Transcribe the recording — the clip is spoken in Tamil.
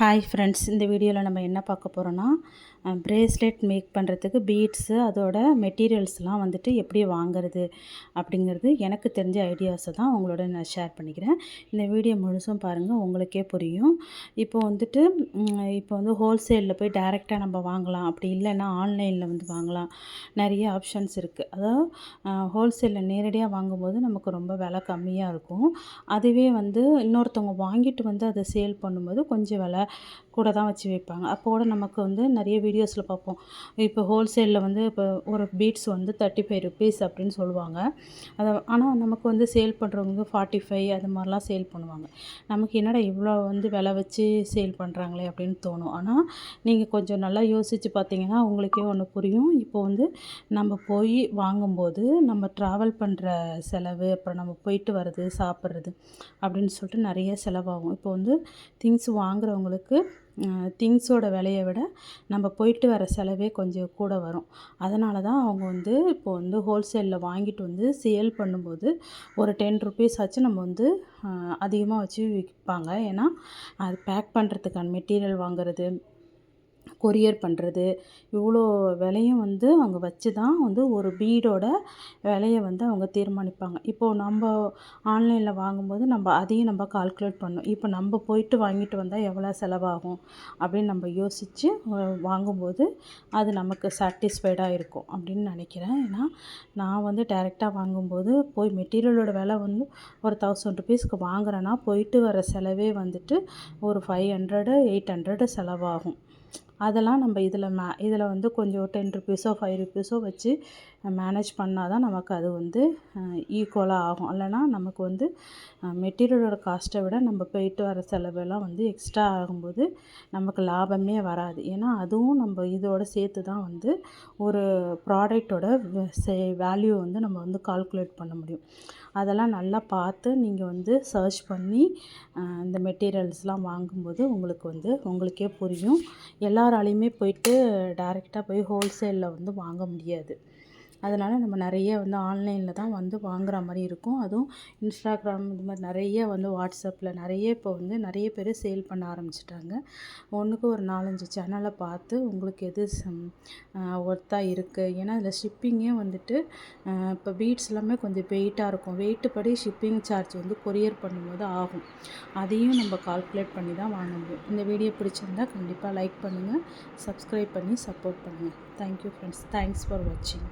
ஹாய் ஃப்ரெண்ட்ஸ் இந்த வீடியோவில் நம்ம என்ன பார்க்க போகிறோன்னா ப்ரேஸ்லெட் மேக் பண்ணுறதுக்கு பீட்ஸு அதோட மெட்டீரியல்ஸ்லாம் வந்துட்டு எப்படி வாங்குறது அப்படிங்கிறது எனக்கு தெரிஞ்ச ஐடியாஸை தான் உங்களோட நான் ஷேர் பண்ணிக்கிறேன். இந்த வீடியோ முழுசும் பாருங்கள் உங்களுக்கே புரியும். இப்போ வந்துட்டு இப்போ வந்து ஹோல்சேலில் போய் டைரெக்டாக நம்ம வாங்கலாம். அப்படி இல்லைன்னா ஆன்லைனில் வந்து வாங்கலாம். நிறைய ஆப்ஷன்ஸ் இருக்குது அதாவது ஹோல்சேலில் நேரடியாக வாங்கும்போது நமக்கு ரொம்ப விலை கம்மியாக இருக்கும். அதுவே வந்து இன்னொருத்தவங்க வாங்கிட்டு வந்து அதை சேல் பண்ணும்போது கொஞ்சம் விலை கூட தான் வச்சு வைப்பாங்க. அப்போ கூட நமக்கு வந்து நிறைய வீடியோஸில் பார்ப்போம். இப்போ ஹோல்சேலில் வந்து இப்போ ஒரு பீட்ஸ் வந்து தேர்ட்டி ஃபைவ் ருபீஸ் அப்படின்னு சொல்லுவாங்க. அதை ஆனால் நமக்கு வந்து சேல் பண்ணுறவங்க ஃபார்ட்டி ஃபைவ் அது மாதிரிலாம் சேல் பண்ணுவாங்க. நமக்கு என்னடா இவ்வளோ வந்து விலை வச்சு சேல் பண்ணுறாங்களே அப்படின்னு தோணும். ஆனால் நீங்கள் கொஞ்சம் நல்லா யோசித்து பார்த்தீங்கன்னா உங்களுக்கே ஒன்று புரியும். இப்போ வந்து நம்ம போய் வாங்கும்போது நம்ம ட்ராவல் பண்ணுற செலவு அப்புறம் நம்ம போயிட்டு வர்றது சாப்பிட்றது அப்படின்னு சொல்லிட்டு நிறைய செலவாகும். இப்போ வந்து திங்ஸ் வாங்குறவங்களுக்கு திங்ஸோட விலையை விட நம்ம போயிட்டு வர செலவே கொஞ்சம் கூட வரும். அதனால தான் அவங்க வந்து இப்போ வந்து ஹோல்சேலில் வாங்கிட்டு வந்து சேல் பண்ணும்போது ஒரு டென் ருபீஸ் ஆச்சு நம்ம வந்து அதிகமாக வச்சு விற்பாங்க ஏன்னா அது பேக் பண்ணுறதுக்கான மெட்டீரியல் வாங்குறது கொரியர் பண்ணுறது இவ்வளோ விலையும் வந்து அவங்க வச்சு தான் வந்து ஒரு பீடோட விலையை வந்து அவங்க தீர்மானிப்பாங்க. இப்போது நம்ம ஆன்லைனில் வாங்கும்போது நம்ம அதையும் நம்ம கால்குலேட் பண்ணணும். இப்போ நம்ம போயிட்டு வாங்கிட்டு வந்தால் எவ்வளோ செலவாகும் அப்படின்னு நம்ம யோசித்து வாங்கும்போது அது நமக்கு சாட்டிஸ்ஃபைடாக இருக்கும் அப்படின்னு நினைக்கிறேன். ஏன்னா நான் வந்து டைரெக்டாக வாங்கும்போது போய் மெட்டீரியலோட விலை வந்து ஒரு தௌசண்ட் ருபீஸ்க்கு வாங்குறேன்னா போயிட்டு வர செலவே வந்துட்டு ஒரு ஃபைவ் ஹண்ட்ரடு எயிட் ஹண்ட்ரடு செலவாகும். அதெல்லாம் நம்ம இதில் மே இதில் வந்து கொஞ்சம் டென் ருபீஸோ ஃபைவ் ருபீஸோ வச்சு மேனேஜ் பண்ணால் தான் நமக்கு அது வந்து ஈக்குவலாக ஆகும். இல்லைனா நமக்கு வந்து மெட்டீரியலோட காஸ்ட்டை விட நம்ம போயிட்டு வர செலவெல்லாம் வந்து எக்ஸ்ட்ரா ஆகும்போது நமக்கு லாபமே வராது. ஏன்னா அதுவும் நம்ம இதோட சேர்த்து தான் வந்து ஒரு ப்ராடக்டோட வேல்யூ வந்து நம்ம வந்து கால்குலேட் பண்ண முடியும். அதெல்லாம் நல்லா பார்த்து நீங்கள் வந்து சர்ச் பண்ணி இந்த மெட்டீரியல்ஸ்லாம் வாங்கும்போது உங்களுக்கு வந்து உங்களுக்கே புரியும். எல்லா எல்லாராலையுமே போயிட்டு டேரெக்டாக போய் ஹோல்சேலில் வந்து வாங்க முடியாது. அதனால் நம்ம நிறைய வந்து ஆன்லைனில் தான் வந்து வாங்குகிற மாதிரி இருக்கும். அதுவும் இன்ஸ்டாகிராம் இது மாதிரி நிறைய வந்து வாட்ஸ்அப்பில் நிறைய இப்போ வந்து நிறைய பேர் சேல் பண்ண ஆரம்பிச்சிட்டாங்க. ஒன்றுக்கு ஒரு நாலஞ்சு சேனலை பார்த்து உங்களுக்கு எது ஒர்த்தாக இருக்குது ஏன்னா அதில் ஷிப்பிங்கே வந்துட்டு இப்போ பீட்ஸ் எல்லாமே கொஞ்சம் வெயிட்டாக இருக்கும். வெயிட்டு படி ஷிப்பிங் சார்ஜ் வந்து கொரியர் பண்ணும்போது ஆகும். அதையும் நம்ம கால்குலேட் பண்ணி தான் வாங்க முடியும். இந்த வீடியோ பிடிச்சிருந்தா கண்டிப்பாக லைக் பண்ணுங்கள் சப்ஸ்கிரைப் பண்ணி சப்போர்ட் பண்ணுங்கள் தேங்க்யூ ஃப்ரெண்ட்ஸ் தேங்க்ஸ் ஃபார் வாட்சிங்